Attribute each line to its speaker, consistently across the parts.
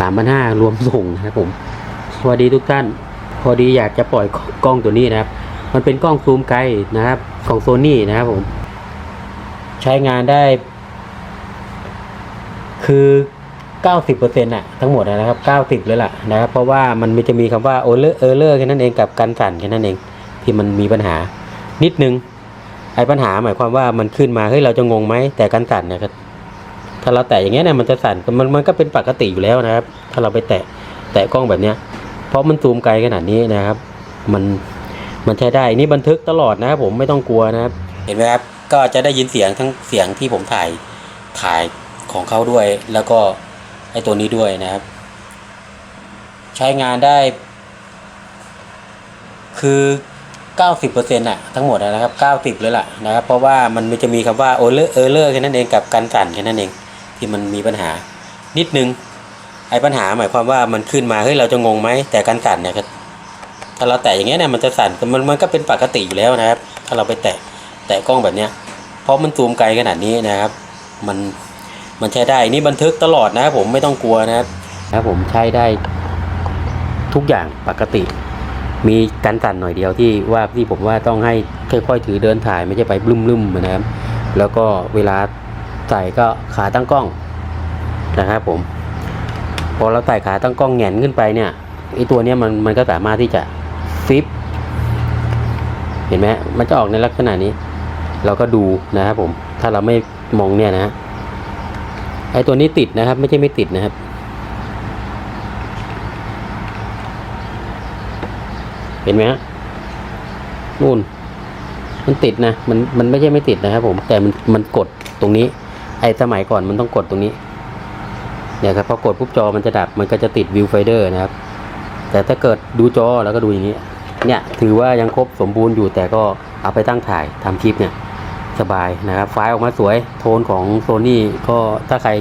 Speaker 1: สามพันห้ารวมส่งนะครับผมสวัสดีทุกท่าน พอดีอยากจะปล่อยกล้องตัวนี้นะครับ มันเป็นกล้องซูมไกลนะครับ ของโซนี่นะครับผม ใช้งานได้ คือเก้าสิบเปอร์เซ็นต์อะทั้งหมดนะครับเก้าสิบเลยล่ะนะครับ เพราะว่ามันจะมีคำว่าโอเลอร์เออเลอร์แค่นั้นเองกับการสั่นแค่นั้นเอง ที่มันมีปัญหา นิดนึงไอ้ปัญหาหมายความว่ามันขึ้นมาเฮ้ยเราจะงงไหมแต่การสั่นเนี่ย ถ้าเราแตะอย่างเงี้ยเนี่ยมันจะสั่นมันมันก็เป็นปกติอยู่แล้วนะครับ ถ้าเราไปแตะแตะกล้องแบบเนี้ย เพราะมันซูมไกลขนาดนี้นะครับ มันมันใช้ได้นี่บันทึกตลอดนะครับผมไม่ต้องกลัวนะครับ เห็นไหมครับก็จะได้ยินเสียงทั้งเสียงที่ผมถ่ายถ่ายของเขาด้วย แล้วก็ไอตัวนี้ด้วยนะครับ ใช้งานได้ คือ90%อะทั้งหมดนะครับ 90 เลยล่ะนะครับ เพราะว่ามันจะมีคำว่าโอเลอร์เออร์แค่นั้นเองกับการสั่นแค่นั้นเอง ที่มันมีปัญหา นิดนึงไอ้ปัญหาหมายความว่ามันขึ้นมาเฮ้ยเราจะงงไหมแต่การสั่นเนี่ยถ้าเราแตะอย่างเงี้ยเนี่ยมันจะสั่นมันมันก็เป็นปกติอยู่แล้วนะครับ ถ้าเราไปแตะแตะกล้องแบบเนี้ยเพราะมันซูมไกลขนาดนี้นะครับ มันมันใช้ได้นี่บันทึกตลอดนะครับผมไม่ต้องกลัวนะครับนะผมใช้ได้ทุกอย่างปกติ มีการสั่นหน่อยเดียวที่ว่าที่ผมว่าต้องให้ค่อยๆ ถือเดินถ่ายไม่ใช่ไปบลุ่มๆนะครับแล้วก็เวลา ใส่ก็ขาตั้งกล้องนะครับผม พอเราใส่ขาตั้งกล้องแงนขึ้นไปเนี่ยไอตัวเนี้ยมันมันก็สามารถที่จะฟิปเห็นไหมมันจะออกในลักษณะนี้ เราก็ดูนะครับผม ถ้าเราไม่มองเนี่ยนะไอตัวนี้ติดนะครับ ไม่ใช่ไม่ติดนะครับเห็นไหมฮะนู่น มันติดนะ มัน มันไม่ใช่ไม่ติดนะครับผม แต่มัน มันกดตรงนี้ ไอสมัยก่อนมันต้องกดตรงนี้เนี่ยครับพอกดปุ๊บจอมันจะดับมันก็จะติดวิวไฟเดอร์นะครับ แต่ถ้าเกิดดูจอแล้วก็ดูอย่างนี้ เนี่ยถือว่ายังครบสมบูรณ์อยู่แต่ก็เอาไปตั้งถ่ายทำคลิปเนี่ยสบายนะครับ ไฟล์ออกมาสวยโทนของโซนี่ก็ถ้าใคร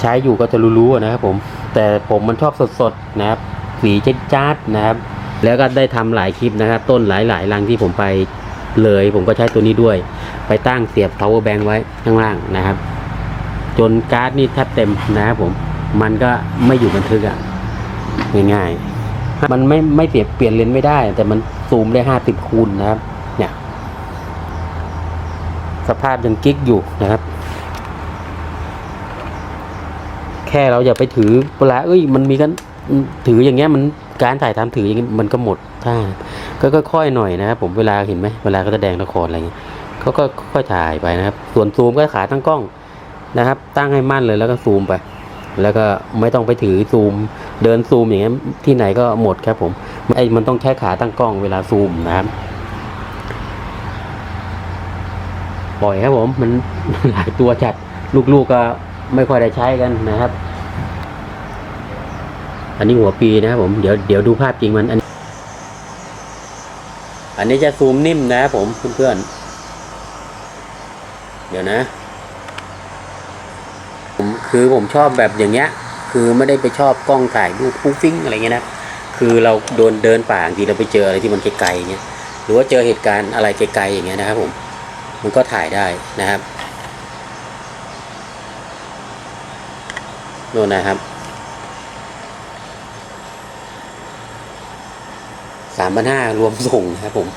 Speaker 1: ใช้อยู่ก็จะรู้ๆนะครับผมแต่ผมมันชอบสดๆนะครับสีเจ๊จ๊าดนะครับแล้วก็ได้ทำหลายคลิปนะครับ ต้นหลายๆรังที่ผมไปเลย ผมก็ใช้ตัวนี้ด้วย ไปตั้งเสียบ power bank ไว้ข้างล่างนะครับ จนการ์ดนี่แทบเต็มนะครับผม มันก็ไม่อยู่บันทึกอะ่ะง่ายๆ มันไม่ไม่เสียเปลี่ยนเลนไม่ได้ แต่มันซูมได้ห้าสิบคูณนะครับ เนี่ย สภาพยังกิ๊กอยู่นะครับ แค่เราอย่าไปถือเวลาเอ้ย มันมีกันถืออย่างเงี้ยมันการถ่ายทำถืออย่างเงี้ยมันก็หมดท่าก็ค่อยๆหน่อยนะครับผมเวลาเห็นไหมเวลาเขาแสดงละครอะไรเงี้ยเขาก็ค่อยถ่ายไปนะครับ ส่วนซูมก็ขาตั้งกล้อง นะครับ ตั้งให้มั่นเลยแล้วก็ซูมไป แล้วก็ไม่ต้องไปถือซูม เดินซูมอย่างเงี้ยที่ไหนก็หมดครับผมไอ้มันต้องใช้ขาตั้งกล้องเวลาซูมนะครับปล่อยครับผมมันหลายตัวจัดลูกๆก็ไม่ค่อยได้ใช้กันนะครับ อันนี้หัวปีนะครับผมเดี๋ยวเดี๋ยวดูภาพจริงมันอันอันนี้จะซูมนิ่มนะครับผมเพื่อนๆเดี๋ยวนะ ผมคือผมชอบแบบอย่างเงี้ย คือไม่ได้ไปชอบกล้องถ่ายรูปฟุ้งฟิ้งอะไรเงี้ยนะคือเราโดนเดินป่าบางทีเราไปเจออะไรที่มันไกลๆอย่างเงี้ยหรือว่าเจอเหตุการณ์อะไรไกลๆอย่างเงี้ยนะครับผมมันก็ถ่ายได้นะครับโน่นนะครับสามพันห้ารวมส่งนะครับผม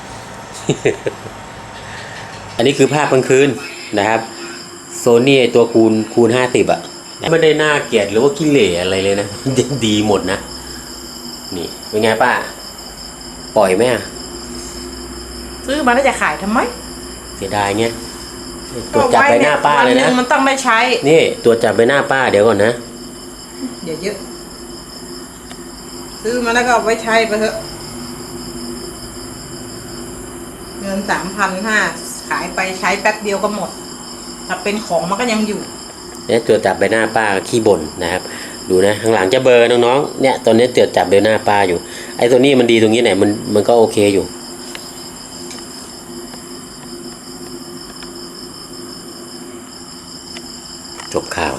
Speaker 1: อันนี้คือภาพกลางคืนนะครับ โซนี่ตัวคูณคูณห้าสิบอะไม่ได้น่าเกลียดหรือว่ากิเลสอะไรเลยนะ ดีหมดนะ นี่ เป็นไงป้า ปล่อยไหมอะ
Speaker 2: ซื้อมาแล้วจะขายทำไม
Speaker 1: เสียดายเงี้ยตรวจจับใบหน้าป้าเลย
Speaker 2: วันห
Speaker 1: นะ
Speaker 2: นึ่งมันต้องได้ใช้
Speaker 1: นี่ตรวจจับใบหน้าป้าเดี๋ยวก่อนนะ
Speaker 2: เดี๋ยวเยอะ ซื้อมาแล้วก็เอาไว้ใช้ไปเถอะเงินสามพันห้าขายไปใช้แป๊บเดียวก็หมด จับเป็นของมันก็ยังอยู่
Speaker 1: เนี่ยตัวจับใบหน้าป้าขี้บ่นนะครับ ดูนะข้างหลังจะเบอร์น้องๆเนี่ยตอนนี้เตือจับใบหน้าป้าอยู่ ไอ้ตัวนี้มันดีตรงนี้ไหนมันมันก็โอเคอยู่จบข่าว